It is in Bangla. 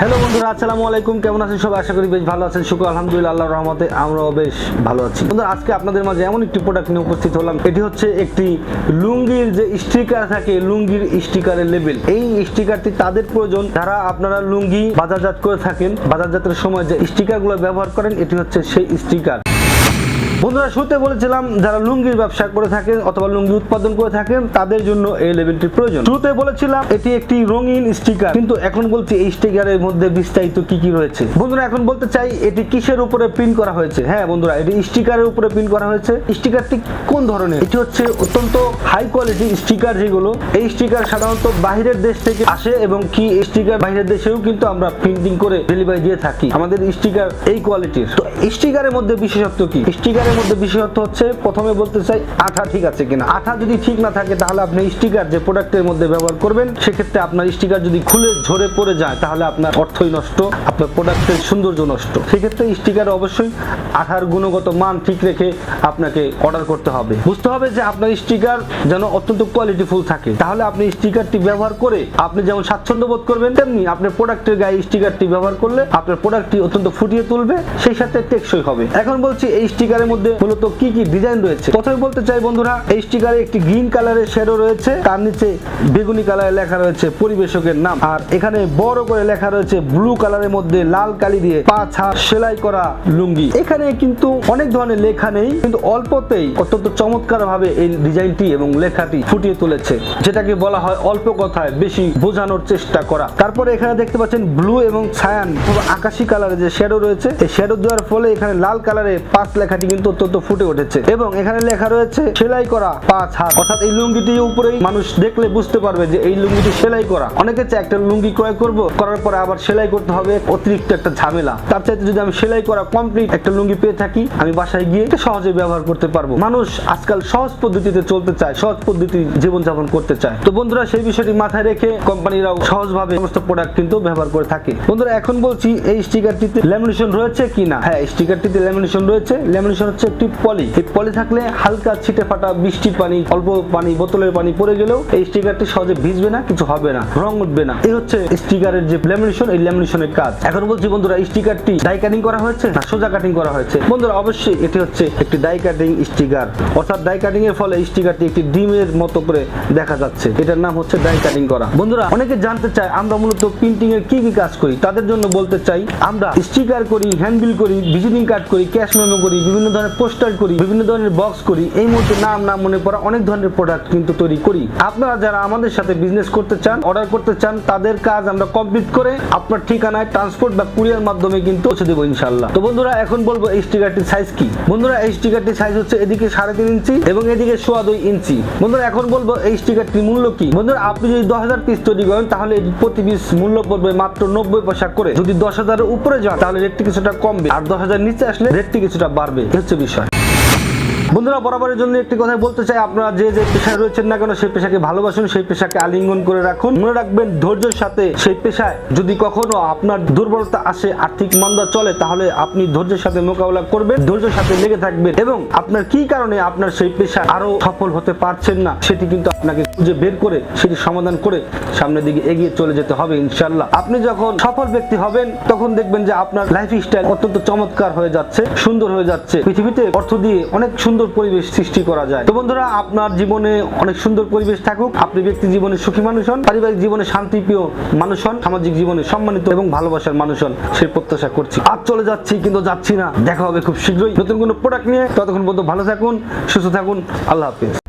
হ্যালো আসসালামু আলাইকুম। কেমন আছেন সবাই? আশা করি বেশ ভালো আছেন। শুক্র, আলহামদুলিল্লাহ, আল্লাহর রহমতে আমরাও বেশ ভালো আছি। বন্ধুরা, আজকে আপনাদের মাঝে এমন একটি প্রোডাক্ট নিয়ে উপস্থিত হলাম। এটি হচ্ছে একটি লুঙ্গির যে স্টিকার থাকে, লুঙ্গির স্টিকারের লেবেল এই স্টিকারটি তাদের প্রয়োজন। যারা আপনারা লুঙ্গি বাজারজাত করে থাকেন, বাজারজাতের সময় যে স্টিকারগুলো ব্যবহার করেন, এটি হচ্ছে সেই স্টিকার বন্ধুরা, শুরুতে বলেছিলাম যারা লুঙ্গির ব্যবসা করে থাকেন অথবা লুঙ্গি উৎপাদন করে থাকেন, তাদের জন্য এই লেভেলটির প্রয়োজন। শুরুতে বলেছিলাম এটি একটি রঙিন স্টিকার কিন্তু এখন বলছি এই স্টিকারের মধ্যে বিস্তারিত কি কি রয়েছে। বন্ধুরা, এখন বলতে চাই, এটি কিসের উপরে প্রিন্ট করা হয়েছে? হ্যাঁ বন্ধুরা, এটি স্টিকারের উপরে প্রিন্ট করা হয়েছে। স্টিকারটি কোন ধরনের? এটি হচ্ছে অত্যন্ত হাই কোয়ালিটি স্টিকার যেগুলো। এই স্টিকার সাধারণত বাহিরের দেশ থেকে আসে এবং কি স্টিকার বাইরের দেশেও কিন্তু আমরা প্রিন্টিং করে ডেলিভারি দিয়ে থাকি। আমাদের স্টিকার এই কোয়ালিটির তো স্টিকারের মধ্যে বিশেষত্ব কি? স্টিকারের মধ্যে বিশেষত্ব হচ্ছে, প্রথমে বলতে চাই, আঠা ঠিক আছে কিনা? আঠা যদি ঠিক না থাকে, তাহলে আপনি স্টিকার যে প্রোডাক্টের মধ্যে ব্যবহার করবেন, সেক্ষেত্রে আপনার স্টিকার যদি খুলে ঝরে পড়ে যায়, তাহলে আপনার অর্থই নষ্ট, আপনার প্রোডাক্টের সৌন্দর্য নষ্ট। সেক্ষেত্রে স্টিকার অবশ্যই আঠার গুণগত মান ঠিক রেখে আপনাকে অর্ডার করতে হবে। বুঝতে হবে যে আপনার স্টিকার যেন অত্যন্ত কোয়ালিটিফুল থাকে। তাহলে আপনি স্টিকারটি ব্যবহার করে আপনি যেমন স্বাচ্ছন্দ্য বোধ করবেন, তেমনি আপনার প্রোডাক্টের গায়ে স্টিকারটি ব্যবহার করলে আপনার প্রোডাক্টটি অত্যন্ত ফুটিয়ে তুলবে, সেই সাথে টেকসই হবে। এখন বলছি, এই স্টিকারের মধ্যে মূলত কি কি ডিজাইন রয়েছে? প্রথমে বলতে চাই বন্ধুরা এই স্টিকারে একটি গ্রিন কালারের শেডো রয়েছে। তার নিচে বেগুনি কালারে লেখা রয়েছে পরিবেশকের নাম। আর এখানে বড় করে লেখা রয়েছে ব্লু কালারের মধ্যে লাল কালি দিয়ে পাঁচ হাত সেলাই করা লুঙ্গি। এখানে কিন্তু অনেক ধরনের লেখা নেই, কিন্তু অল্পতেই অত্যন্ত চমৎকার ভাবে এই ডিজাইনটি এবং লেখাটি ফুটিয়ে তুলেছে, যেটাকে বলা হয় অল্প কথায় বেশি বোঝানোর চেষ্টা করা। তারপরে এখানে দেখতে পাচ্ছেন ব্লু এবং ছায়ান আকাশি কালারের যে শেডো রয়েছে, এই শেডো দেওয়ার ফলে এখানে লাল কালারের পাঁচ লেখাটি কিন্তু অত্যন্ত ফুটে উঠেছে। এবং এখানে লেখা রয়েছে, সেলাই করা পাঁচ হাত। অর্থাৎ এই লুঙ্গিটি উপরেই মানুষ দেখলে বুঝতে পারবে যে এই লুঙ্গিটি সেলাই করা। অনেকে চায় একটা লুঙ্গি ক্রয় করব, করার পরে আবার সেলাই করতে হবে, অতিরিক্ত একটা ঝামেলা। তার চাইতে যদি আমি সেলাই করা কমপ্লিট একটা লুঙ্গি পেয়ে থাকি, আমি বাসায় গিয়ে সহজে ব্যবহার করতে পারব। মানুষ আজকাল সহজ পদ্ধতিতে চলতে চায়, সহজ পদ্ধতি জীবনযাপন করতে চায়। তো বন্ধুরা, সেই বিষয়টি মাথায় রেখে কোম্পানিরাও সহজভাবে সমস্ত প্রোডাক্ট কিন্তু ব্যবহার করে থাকে। বন্ধুরা, এখন বলছি, এই স্টিকারটিতে ল্যামিনেশন রয়েছে কি না হ্যাঁ স্টিকারটিতে ল্যামিনেশন রয়েছে। ল্যামিনেশন হচ্ছে একটি পলি। এই পলি থাকলে হালকা ছিটে ফাটা বৃষ্টির পানি, অল্প পানি, বোতলের পানি পড়ে গেলেও এই স্টিকারটি সহজে ভিজবে না, কিছু হবে না, রং উঠবে না। এই হচ্ছে স্টিকারের যে ল্যামিনেশন এই ল্যামিনেশনের কাজ। এখন বলছি, বন্ধুরা স্টিকারটি ডাই কাটিং করা হয়েছে না সোজা কাটিং করা হয়েছে? বন্ধুরা, অবশ্যই এটি হচ্ছে একটি ডাই কাটিং স্টিকার। অর্থাৎ ডাই কাটিং এর ফলে স্টিকারটি একটি ডিমের মতো করে দেখা যাচ্ছে। এটার নাম হচ্ছে ডাই কাটিং করা। বন্ধুরা, অনেকে জানতে চায় আমরা মূলত প্রিন্টিং এর কি কি কাজ করি? তাদের জন্য বলতে চাই, আমরা স্টিকার করি হ্যান্ডবিল করি ভিজিটিং কার্ড করি ক্যাশ মেমো করি, বিভিন্ন ধরনের পোস্টার করি, বিভিন্ন ধরনের বক্স করি, এই মুহূর্তে নাম নাম, মনে পড়া অনেক ধরনের প্রোডাক্ট কিন্তু তৈরি করি। আপনারা যারা আমাদের সাথে বিজনেস করতে চান অর্ডার করতে চান, তাদের কাজ আমরা কমপ্লিট করে আপনার ঠিকানায় ট্রান্সপোর্ট বা কুরিয়ার মাধ্যমে কিন্তু পৌঁছে দেবো ইনশাল্লাহ তো বন্ধুরা, এখন বলব এই স্টিকারটির সাইজ কি? বন্ধুরা, এই স্টিকারটির সাইজ হচ্ছে এদিকে সাড়ে তিন ইঞ্চি এবং এদিকে সোয়া দুই ইঞ্চি বন্ধুরা, এখন বলব এই স্টিকারটির মূল্য কি? বন্ধুরা, আপনি যদি দশ হাজার পিস তৈরি করেন, তাহলে এটি প্রতি পিস মূল্য পড়বে মাত্র নব্বই পয়সা করে। যদি দশ হাজারের উপরে যান, তাহলে রেটটি কিছুটা কমবে। আর দশ হাজার নিচে আসলে রেটটি কিছুটা বাড়বে। হচ্ছে বিষয়। বন্ধুরা, বরাবরের জন্য একটি কথা বলতে চাই। আপনারা যে যে পেশায় রয়েছেন না কেন, সেই পেশাকে ভালোবাসুন, সেই পেশাকে আলিঙ্গন করে রাখুন। মনে রাখবেন, ধৈর্যের সাথে সেই পেশায় যদি কখনো আপনার দুর্বলতা আসে, আর্থিক মন্দা চলে, তাহলে আপনি ধৈর্যের সাথে মোকাবেলা করবেন, ধৈর্যের সাথে লেগে থাকবেন এবং আপনার কি কারণে আপনার সেই পেশা আরও সফল হতে পারছেন না, সেটি কিন্তু আপনাকে খুঁজে বের করে, সেটি সমাধান করে সামনের দিকে এগিয়ে চলে যেতে হবে ইনশাল্লাহ আপনি যখন সফল ব্যক্তি হবেন, তখন দেখবেন যে আপনার লাইফ স্টাইল অত্যন্ত চমৎকার হয়ে যাচ্ছে, সুন্দর হয়ে যাচ্ছে। পৃথিবীতে অর্থ দিয়ে অনেক সুন্দর পরিবেশ সৃষ্টি করা যায়। তো বন্ধুরা, আপনার জীবনে অনেক সুন্দর পরিবেশ থাকুক। আপনি ব্যক্তি জীবনে সুখী মানুষ হন, পারিবারিক জীবনে শান্তিপ্রিয় মানুষ হন, সামাজিক জীবনে সম্মানিত এবং ভালোবাসার মানুষ হন সেই প্রত্যাশা করছি। আর চলে যাচ্ছি, কিন্তু যাচ্ছি না। দেখা হবে খুব শীঘ্রই নতুন কোনো প্রোডাক্ট নিয়ে। ততক্ষণ পর্যন্ত ভালো থাকুন, সুস্থ থাকুন। আল্লাহ হাফিজ।